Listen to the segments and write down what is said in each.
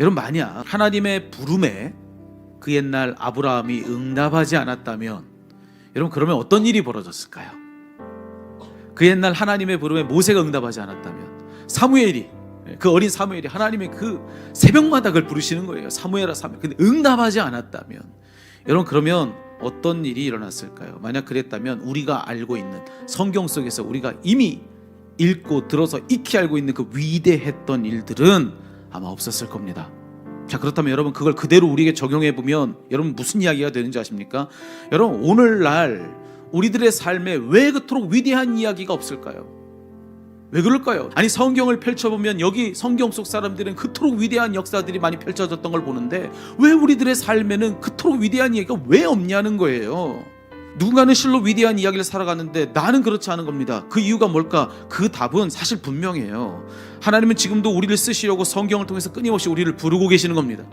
여러분 만약 하나님의 부름에 그 옛날 아브라함이 응답하지 않았다면 여러분 그러면 어떤 일이 벌어졌을까요? 그 옛날 하나님의 부름에 모세가 응답하지 않았다면 사무엘이 그 어린 사무엘이 하나님의 그 새벽마다 그걸 부르시는 거예요. 사무엘아 사무엘. 근데 응답하지 않았다면 여러분 그러면 어떤 일이 일어났을까요? 만약 그랬다면 우리가 알고 있는 성경 속에서 우리가 이미 읽고 들어서 익히 알고 있는 그 위대했던 일들은 아마 없었을 겁니다. 자 그렇다면 여러분 그걸 그대로 우리에게 적용해 보면 여러분 무슨 이야기가 되는지 아십니까? 여러분 오늘날 우리들의 삶에 왜 그토록 위대한 이야기가 없을까요? 왜 그럴까요? 아니 성경을 펼쳐보면 여기 성경 속 사람들은 그토록 위대한 역사들이 많이 펼쳐졌던 걸 보는데 왜 우리들의 삶에는 그토록 위대한 이야기가 왜 없냐는 거예요. 누군가는 실로 위대한 이야기를 살아가는데 나는 그렇지 않은 겁니다. 그 이유가 뭘까? 그 답은 사실 분명해요. 하나님은 지금도 우리를 쓰시려고 성경을 통해서 끊임없이 우리를 부르고 계시는 겁니다.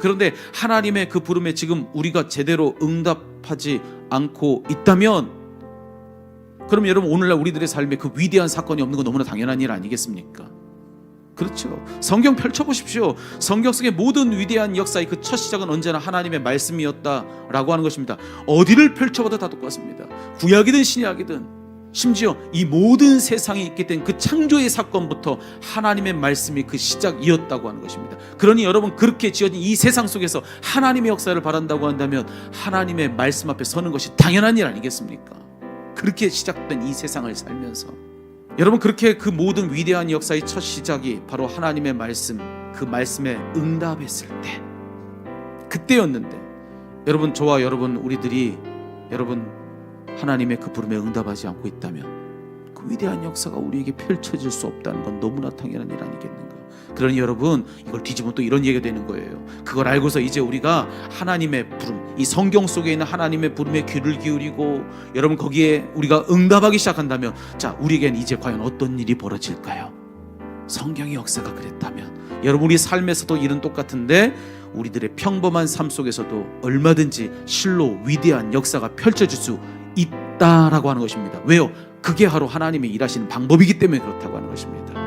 그런데 하나님의 그 부름에 지금 우리가 제대로 응답하지 않고 있다면 그럼 여러분 오늘날 우리들의 삶에 그 위대한 사건이 없는 건 너무나 당연한 일 아니겠습니까? 그렇죠. 성경 펼쳐보십시오. 성경 속의 모든 위대한 역사의 그 첫 시작은 언제나 하나님의 말씀이었다라고 하는 것입니다. 어디를 펼쳐봐도 다 똑같습니다. 구약이든 신약이든 심지어 이 모든 세상에 있게 된 그 창조의 사건부터 하나님의 말씀이 그 시작이었다고 하는 것입니다. 그러니 여러분 그렇게 지어진 이 세상 속에서 하나님의 역사를 바란다고 한다면 하나님의 말씀 앞에 서는 것이 당연한 일 아니겠습니까? 그렇게 시작된 이 세상을 살면서 여러분 그렇게 그 모든 위대한 역사의 첫 시작이 바로 하나님의 말씀 그 말씀에 응답했을 때 그때였는데 여러분 저와 여러분 우리들이 여러분 하나님의 그 부름에 응답하지 않고 있다면 그 위대한 역사가 우리에게 펼쳐질 수 없다는 건 너무나 당연한 일 아니겠는가 그러니 여러분 이걸 뒤집으면 또 이런 얘기가 되는 거예요 그걸 알고서 이제 우리가 하나님의 부름 이 성경 속에 있는 하나님의 부름에 귀를 기울이고 여러분 거기에 우리가 응답하기 시작한다면 자 우리에겐 이제 과연 어떤 일이 벌어질까요 성경의 역사가 그랬다면 여러분 우리 삶에서도 일은 똑같은데 우리들의 평범한 삶 속에서도 얼마든지 실로 위대한 역사가 펼쳐질 수 있다라고 하는 것입니다. 왜요? 그게 바로 하나님의 일하시는 방법이기 때문에 그렇다고 하는 것입니다.